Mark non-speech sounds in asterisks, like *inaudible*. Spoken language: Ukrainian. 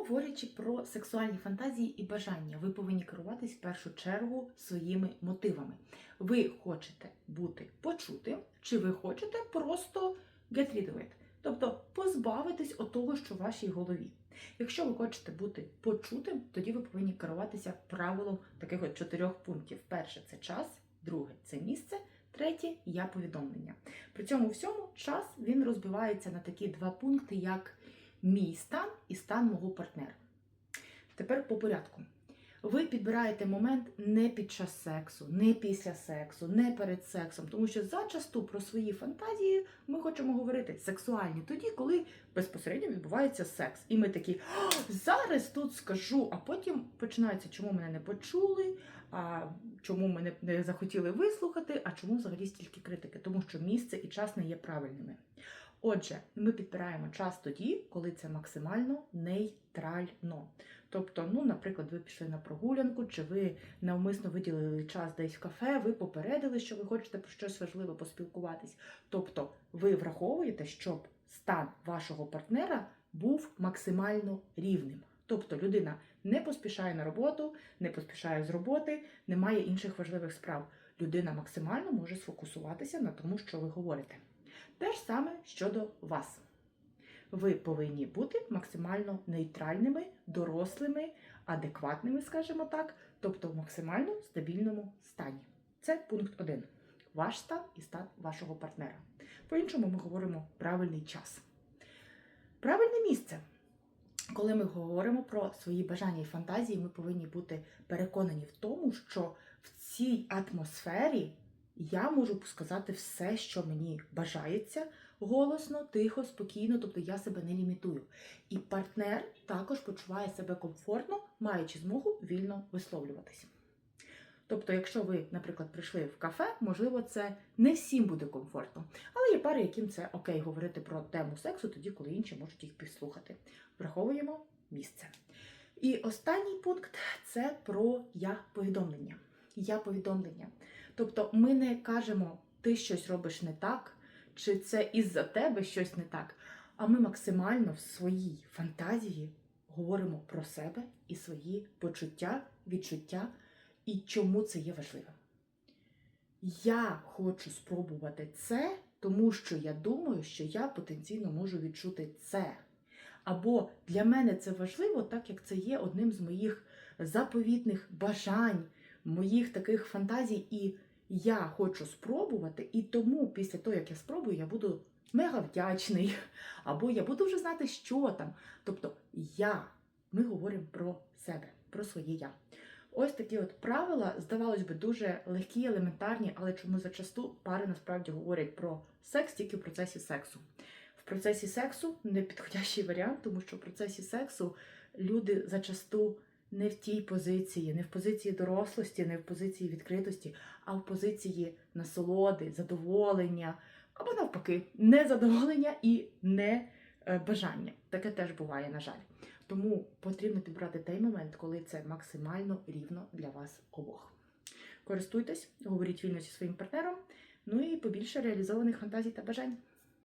Говорячи про сексуальні фантазії і бажання, ви повинні керуватись в першу чергу своїми мотивами. Ви хочете бути почутим, чи ви хочете просто get rid of it, тобто позбавитись от того, що в вашій голові. Якщо ви хочете бути почутим, тоді ви повинні керуватися правилом таких от чотирьох пунктів: перше це час, друге це місце, третє я повідомлення. При цьому всьому час він розбивається на такі два пункти, як мій стан і стан мого партнера. Тепер по порядку. Ви підбираєте момент не під час сексу, не після сексу, не перед сексом, тому що зачасту про свої фантазії ми хочемо говорити сексуальні тоді, коли безпосередньо відбувається секс. І ми такі зараз тут скажу, а потім починається, чому мене не почули, а чому мене не захотіли вислухати, а чому взагалі стільки критики, тому що місце і час не є правильними. Отже, ми підбираємо час тоді, коли це максимально нейтрально. Тобто, ну, наприклад, ви пішли на прогулянку, чи ви навмисно виділили час десь в кафе, ви попередили, що ви хочете про щось важливе поспілкуватись. Тобто, ви враховуєте, щоб стан вашого партнера був максимально рівним. Тобто людина не поспішає на роботу, не поспішає з роботи, не має інших важливих справ. Людина максимально може сфокусуватися на тому, що ви говорите. Те ж саме щодо вас. Ви повинні бути максимально нейтральними, дорослими, адекватними, скажімо так, тобто в максимально стабільному стані. Це пункт 1. Ваш стан і стан вашого партнера. По-іншому ми говоримо правильний час. Правильне місце. Коли ми говоримо про свої бажання і фантазії, ми повинні бути переконані в тому, що в цій атмосфері я можу сказати все, що мені бажається, голосно, тихо, спокійно, тобто я себе не лімітую. І партнер також почуває себе комфортно, маючи змогу вільно висловлюватися. Тобто, якщо ви, наприклад, прийшли в кафе, можливо, це не всім буде комфортно. Але є пари, яким це окей говорити про тему сексу, тоді, коли інші можуть їх підслухати. Враховуємо місце. І останній пункт це про я-повідомлення. Я-повідомлення. Тобто ми не кажемо, ти щось робиш не так, чи це із-за тебе щось не так. А ми максимально в своїй фантазії говоримо про себе і свої почуття, відчуття і чому це є важливим. Я хочу спробувати це, тому що я думаю, що я потенційно можу відчути це. Або для мене це важливо, так як це є одним з моїх заповітних бажань, моїх таких фантазій, і я хочу спробувати, і тому після того, як я спробую, я буду мега вдячний, *laughs* або я буду вже знати, що там. Тобто я, ми говоримо про себе, про своє я. Ось такі от правила, здавалось би, дуже легкі, елементарні, але чому зачасту пари насправді говорять про секс тільки в процесі сексу. В процесі сексу не підходящий варіант, тому що в процесі сексу люди зачасту не в тій позиції, не в позиції дорослості, не в позиції відкритості, а в позиції насолоди, задоволення, або навпаки, незадоволення і не бажання. Таке теж буває, на жаль. Тому потрібно підбрати той момент, коли це максимально рівно для вас обох. Користуйтесь, говоріть вільно зі своїм партнером, ну і побільше реалізованих фантазій та бажань.